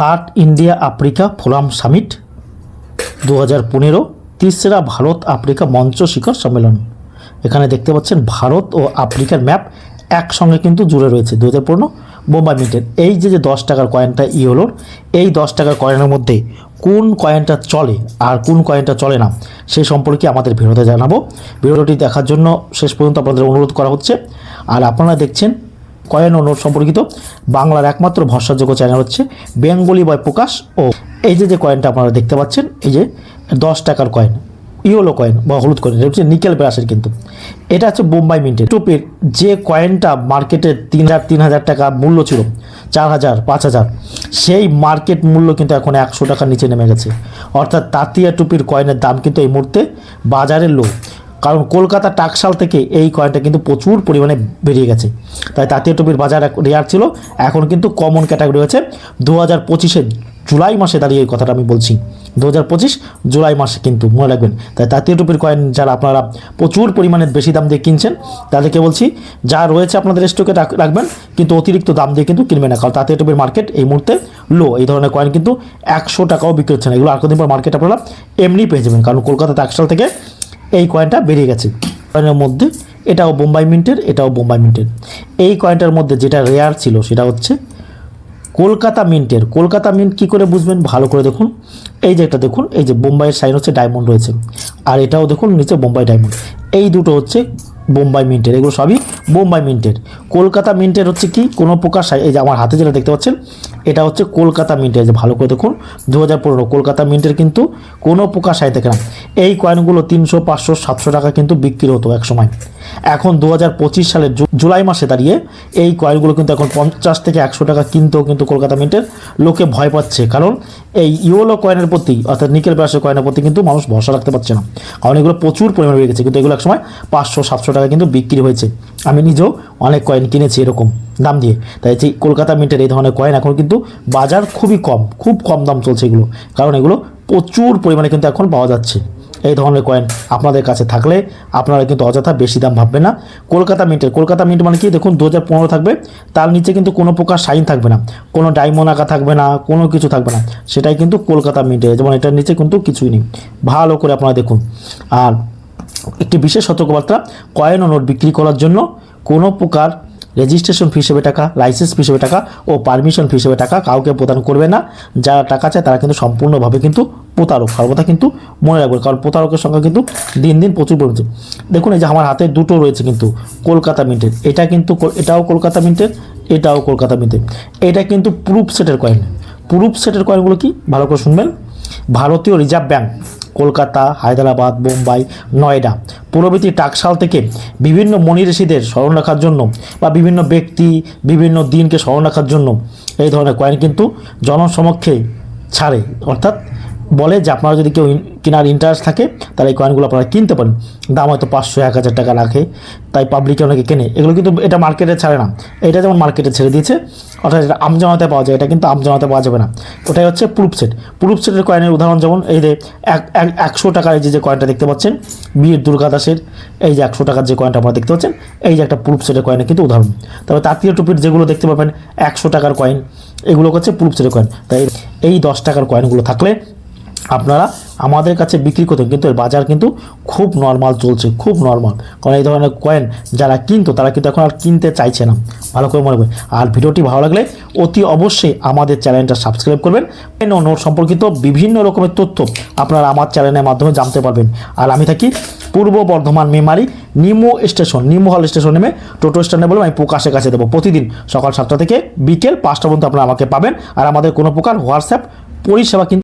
Third India Africa forum summit দু হাজার পনেরো তিসরা ভারত আফ্রিকা মঞ্চ শিখর সম্মেলন। এখানে দেখতে পাচ্ছেন ভারত ও আফ্রিকার ম্যাপ একসঙ্গে কিন্তু জুড়ে রয়েছে। দু হাজার পনেরো বোম্বাই মিন্টের এই যে যে দশ টাকার কয়েনটা ই হলো এই দশ টাকার কয়েনের মধ্যে কোন কয়েনটা চলে আর কোন কয়েনটা চলে না সেই সম্পর্কে আমাদের ভিডিওতে জানাব। ভিডিওটি দেখার জন্য শেষ পর্যন্ত আপনাদের অনুরোধ করা হচ্ছে। আর আপনারা দেখছেন কয়েন ও নোট সম্পর্কিত বাংলার একমাত্র ভরসাযোগ্য চ্যানেল হচ্ছে বেঙ্গলি বয় প্রকাশ ও এই যে যে কয়েনটা আপনারা দেখতে পাচ্ছেন, এই যে দশ টাকার কয়েন ইয়েলো কয়েন বা হলুদ কয়েন এটা হচ্ছে নিকেল ব্রাশের কিন্তু। এটা হচ্ছে বোম্বাই মিন্টের টুপির যে কয়েনটা মার্কেটে তিন হাজার তিন হাজার টাকা মূল্য ছিল, চার হাজার, পাঁচ হাজার, সেই মার্কেট মূল্য কিন্তু এখন একশো টাকার নিচে নেমে গেছে। অর্থাৎ তাঁতিয়া টুপির কয়েনের দাম কিন্তু এই মুহূর্তে বাজারে লো কারণ কলকাতা টাকশাল থেকে এই কয়েনটা কিন্তু প্রচুর পরিমাণে বেরিয়ে গেছে। তাই তাঁতীয় টুপির বাজার রেয়ার ছিল। এখন কিন্তু কমন ক্যাটাগরি হয়েছে। দু হাজার পঁচিশে জুলাই মাসে দাঁড়িয়ে এই কথাটা আমি বলছি। দু হাজার পঁচিশ জুলাই মাসে কিন্তু, মনে রাখবেন। তাই তাঁতীয় টুপির কয়েন যারা আপনারা প্রচুর পরিমাণে বেশি দাম দিয়ে কিনছেন, তাদেরকে বলছি, যা রয়েছে আপনাদের স্টকে রাখ- রাখবেন, কিন্তু অতিরিক্ত দাম দিয়ে কিন্তু কিনবেন না। কারণ তাঁতীয় টুপির মার্কেট এই মুহূর্তে লো এই ধরনের কয়েন কিন্তু একশো টাকাও বিক্রি হচ্ছে না। এগুলো আর কদিন পর মার্কেট আপনারা এমনি পেয়ে যাবেন। কারণ কলকাতা টাকশাল থেকে এই কয়েনটা বেরিয়ে গেছে। কয়েনের মধ্যে এটাও বোম্বাই মিন্টের এটাও বোম্বাই মিন্টের এই কয়েনটার মধ্যে যেটা রেয়ার ছিল সেটা হচ্ছে কলকাতা মিন্টের কলকাতা মিন্ট কি করে বুঝবেন? ভালো করে দেখুন। এই যে একটা দেখুন, এই যে বোম্বাইয়ের সাইন হচ্ছে ডায়মন্ড রয়েছে। আর এটাও দেখুন, নিচে বোম্বাই ডায়মন্ড এই দুটো হচ্ছে বোম্বাই মিন্টের এগুলো সবই বোম্বাই মিন্টের কলকাতা মিন্টের হচ্ছে কি? কোনো প্রকার এই যে আমার হাতে যেটা দেখতে পাচ্ছেন এটা হচ্ছে কলকাতা মিন্টের যে ভালো করে দেখুন দু হাজার পনেরো, কলকাতা মিন্টের কিন্তু কোনো প্রকার সাই থাকে না। এই কয়েনগুলো তিনশো, পাঁচশো, সাতশো টাকা কিন্তু বিক্রি হতো এক সময় এখন দু হাজার পঁচিশ সালের জুলাই মাসে দাঁড়িয়ে এই কয়েনগুলো কিন্তু এখন পঞ্চাশ থেকে একশো টাকা কিনতেও কিন্তু কলকাতা মিন্টের লোকে ভয় পাচ্ছে। কারণ এই ইওলো কয়েনের প্রতি, অর্থাৎ নিকেল ব্রাশের কয়েনের প্রতি কিন্তু মানুষ ভরসা রাখতে পারছে না। কারণ এগুলো প্রচুর পরিমাণে বেড়ে গেছে, কিন্তু এগুলো একসময় পাঁচশো, সাতশো টাকা কিন্তু বিক্রি হয়েছে। আমি নিজেও অনেক কয়েন কিনেছি এরকম। দাম দিয়ে। তাই যে কলকাতা মিন্টের এই ধরনের কয়েন এখন কিন্তু বাজার খুবই কম, খুব কম দাম চলছে এগুলো। কারণ এগুলো প্রচুর পরিমাণে কিন্তু এখন পাওয়া যাচ্ছে। এই ধরনের কয়েন আপনাদের কাছে থাকলে আপনারা কিন্তু অযথা বেশি দাম ভাববে না। কলকাতা মিন্টের কলকাতা মিন্ট মানে কি? দেখুন দু হাজার পনেরো থাকবে, তার নিচে কিন্তু কোনো প্রকার সাইন থাকবে না। কোনো ডায়মন্ড আঁকা থাকবে না, কোনো কিছু থাকবে না। সেটাই কিন্তু কলকাতা মিন্টের যেমন এটার নিচে কিন্তু কিছুই নেই। ভালো করে আপনারা দেখুন। আর একটি বিশেষ সতর্কবার্তা কয়েন ও নোট বিক্রি করার জন্য কোনো প্রকার রেজিস্ট্রেশন ফি হিসেবে টাকা, লাইসেন্স ফি হিসেবে টাকা ও পারমিশন ফি হিসেবে টাকা কাউকে প্রদান করবে না। যারা টাকা চায় তারা কিন্তু সম্পূর্ণভাবে কিন্তু প্রতারক। সর্বদা কিন্তু মনে রাখবেন কারণ প্রতারকের সংখ্যা কিন্তু দিন দিন প্রচুর পড়ছে দেখুন এই যে আমার হাতে দুটো রয়েছে কিন্তু, কলকাতা মিন্টের। এটা কিন্তু এটাও কলকাতা মিন্টের, এটাও কলকাতা মিন্টের। এটা কিন্তু প্রুফ সেটের কয়েন প্রুফ সেটের কয়েনগুলো কি? ভালো করে শুনবেন। ভারতীয় রিজার্ভ ব্যাংক। কলকাতা, হায়দ্রাবাদ বোম্বাই নয়ডা। প্রভৃতি টাকশাল থেকে বিভিন্ন মনি ঋষিদের স্মরণ রাখার জন্য বা বিভিন্ন ব্যক্তি, বিভিন্ন দিনকে স্মরণ রাখার জন্য এই ধরনের কয়েন কিন্তু জনসমক্ষে ছাড়ে। অর্থাৎ বলে যে আপনারা যদি কেউ কেনার ইন্টারেস্ট থাকে, তাহলে এই কয়েনগুলো আপনারা কিনতে পারেন। দাম হয়তো পাঁচশো, এক হাজার টাকা রাখে। তাই পাবলিকে অনেকে কেনে। এগুলো কিন্তু এটা মার্কেটে ছাড়ে না। এটা যেমন মার্কেটে ছেড়ে দিয়েছে, অর্থাৎ এটা আমজনতে পাওয়া যায়, এটা কিন্তু আমজনতে পাওয়া যাবে না। ওটাই হচ্ছে প্রুফ সেট প্রুফ সেটের কয়েনের উদাহরণ যেমন, এই যে এক, এক- একশো টাকার এই যে যে কয়েনটা দেখতে পাচ্ছেন, বীর দুর্গা দাসের, এই যে একশো টাকার যে কয়েনটা আপনারা দেখতে পাচ্ছেন, এই যে একটা প্রুফ সেটের কয়েনের কিন্তু উদাহরণ। তবে তাঁতীয় টুপির যেগুলো দেখতে পাবেন, একশো টাকার কয়েন এগুলো হচ্ছে প্রুফ সেটের কয়েন তাই এই দশ টাকার কয়েনগুলো থাকলে আপনারা আমাদের কাছে বিক্রি করতেন, কিন্তু এর বাজার কিন্তু খুব নর্মাল চলছে, খুব নর্মাল কারণ এই ধরনের কয়েন যারা কিনতো, তারা কিন্তু এখন আর কিনতে চাইছে না। ভালো করে মনে করবেন আর ভিডিওটি ভালো লাগলে অতি অবশ্যই আমাদের চ্যানেলটা সাবস্ক্রাইব করবেন। ও নোট সম্পর্কিত বিভিন্ন রকমের তথ্য আপনারা আমার চ্যানেলের মাধ্যমে জানতে পারবেন। আর আমি থাকি পূর্ব বর্ধমান মেমারি, নিমো স্টেশন, নিমো হল স্টেশন নেমে টোটো স্ট্যান্ডে বলে আমি প্রকাশের কাছে দেবো। প্রতিদিন সকাল সাতটা থেকে বিকেল পাঁচটা পর্যন্ত আপনারা আমাকে পাবেন। আর আমাদের কোনো প্রকার হোয়াটসঅ্যাপ পরিষেবা কিন্তু